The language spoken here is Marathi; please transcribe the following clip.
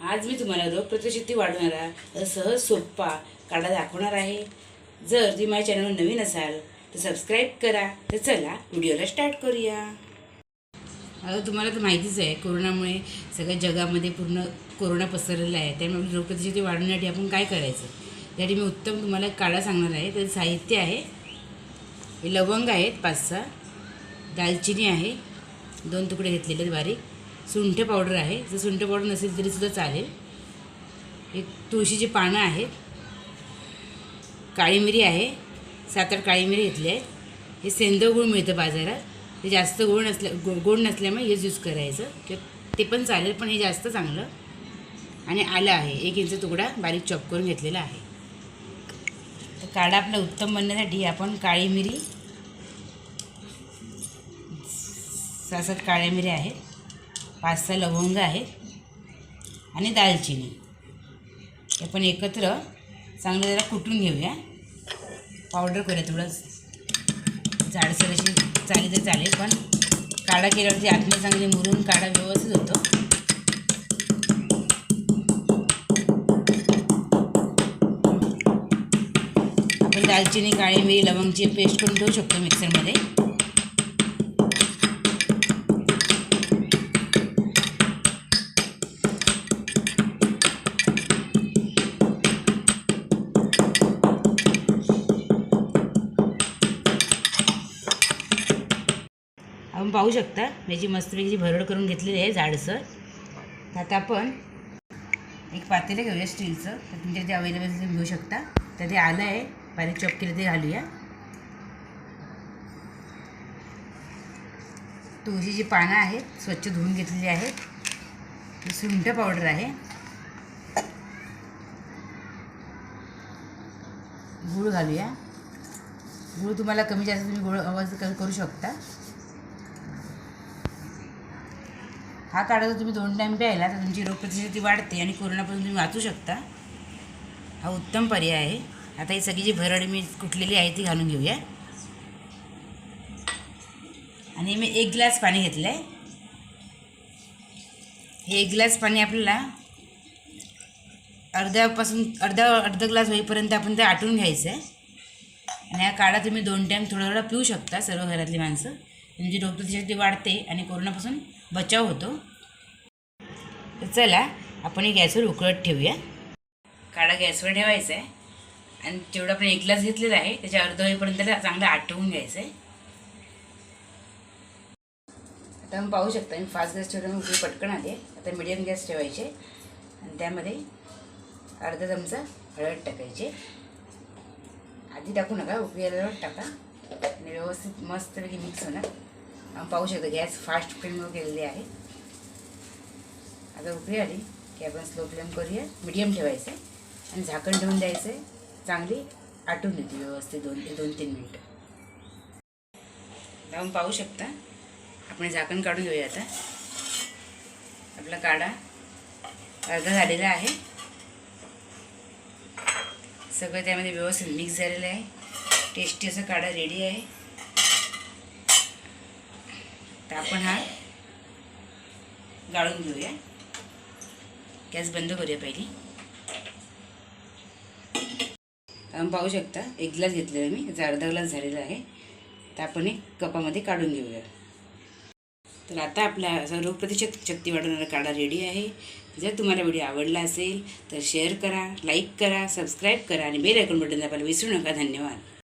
आज मी तुम्हाला रोगप्रतिशक्ती वाढवणारा सहज सोप्पा काढा दाखवणार आहे. जर तुम्ही माझ्या चॅनलवर नवीन असाल तर सबस्क्राईब करा. तर चला व्हिडिओला स्टार्ट करूया. आता तुम्हाला तर माहितीच आहे कोरोनामुळे सगळ्या जगामध्ये पूर्ण कोरोना पसरलेला आहे. त्यामुळे रोगप्रतिशक्ती वाढवण्यासाठी आपण काय करायचं? त्यासाठी मी उत्तम तुम्हाला काढा सांगणार आहे. तर साहित्य आहे. हे लवंग आहेत पाच सहा. दालचिनी आहे. दोन तुकडे घेतलेले बारीक. सुंठ पावडर आहे. जर सुंठ पावडर नसेल तरी सुद्धा चालेल. एक तुळशीची पानं आहेत. काळी मिरी आहे. सात आठ काळी मिरी घेतली आहे हे सेंदव गुळ मिळतं बाजारात. ते जास्त गोड नसल्या गो गोड नसल्यामुळे हेच यूज करायचं. किंवा ते पण चालेल पण हे जास्त चांगलं. आणि आलं आहे. एक इंच तुकडा बारीक चॉप करून घेतलेला आहे. तर काढा आपला उत्तम बनण्यासाठी. आपण काळी मिरी सात सात काळ्या मिऱ्या आहेत. पाच सहा लवंग आहेत आणि दालचिनी. हे पण एकत्र चांगलं जरा कुटून घेऊया. पावडर करूया थोडं. जाडसर अशी चालेल तर चालेल पण काढा केल्यावरती आतमध्ये चांगली मुरून काढा व्यवस्थित होतो. आपण दालचिनी काळी मिरी लवंगची पेस्ट करून ठेवू शकतो मिक्सरमध्ये. आपण पाहू शकता. याची मस्तपैकी भरड करून घेतलेली आहे जाडसर तर आता आपण एक पातेलं घेऊया स्टीलचं. तर तुमच्या ते अवेलेबल तुम्ही घेऊ शकता. तर ते आलं आहे. बारीक चॉप केलं ते घालूया. तुळशीची पानं आहेत स्वच्छ धुवून घेतलेली आहेत. सुंठ पावडर आहे. गूळ घालूया. गूळ तुम्हाला कमी जास्त तुम्ही गोळ आवाज करू शकता. हा काढा जर तुम्ही दोन टाईम प्यायला तर तुमची रोगप्रतिशक्ती वाढते आणि कोरोनापासून तुम्ही वाचू शकता. हा उत्तम पर्याय आहे. आता ही सगळी जी भरड मी कुठलेली आहे ती घालून घेऊया. आणि मी एक ग्लास पाणी घेतलं आहे हे एक ग्लास पाणी आपल्याला अर्ध्यापासून अर्धा अर्धा ग्लास होईपर्यंत आपण ते आटून घ्यायचं आहे आणि हा काढा तुम्ही दोन टाईम थोडा थोडा पिऊ शकता सर्व घरातली माणसं. म्हणजे तुमची रोगप्रतिशक्ती वाढते आणि कोरोनापासून बचाव होतो. तर चला आपण हे गॅसवर उकळत ठेवूया. काढा गॅसवर ठेवायचा आहे. आणि तेवढं आपण एक ग्लास घेतलेला आहे त्याच्या अर्ध होईपर्यंत चांगलं आटवून घ्यायचं आहे. आता आपण पाहू शकता मी फास्ट गॅस ठेवल्यामुळे उकळी पटकन आली आता मिडियम गॅस ठेवायचे. आणि त्यामध्ये अर्धा चमचा हळद टाकायचे. आधी टाकू नका उकळी आल्यावर टाका. आणि व्यवस्थित मस्तपैकी मिक्स होणार. पाहू शकतो गॅस फास्ट फ्लेमवर केलेली आहे. आता उकळी आली की आपण स्लो फ्लेम करूया. मिडियम ठेवायचं आहे आणि झाकण ठेवून द्यायचं आहे चांगली आटून येते व्यवस्थित दोन ते दोन तीन मिनटं. लावून आपण पाहू शकता. आपण झाकण काढून घेऊया आता. आपला काढा. अर्धा झालेला आहे. सगळं त्यामध्ये व्यवस्थित मिक्स झालेलं आहे. टेस्टी असं काढा रेडी आहे. तर आपण हा गाळून घेऊया. गॅस बंद करूया पहिली. आपण पाहू शकता एक ग्लास घेतलेला मी. त्याचा अर्धा ग्लास झालेला आहे. तर आपण एक कपामध्ये काढून घेऊया. तर आता आपला असा रोगप्रतिशत शक्ती वाढवणारा काढा रेडी आहे. जर तुम्हाला व्हिडिओ आवडला असेल तर शेअर करा लाईक करा सबस्क्राईब करा आणि बेल आयकॉन बटन दाबायला विसरू नका. धन्यवाद.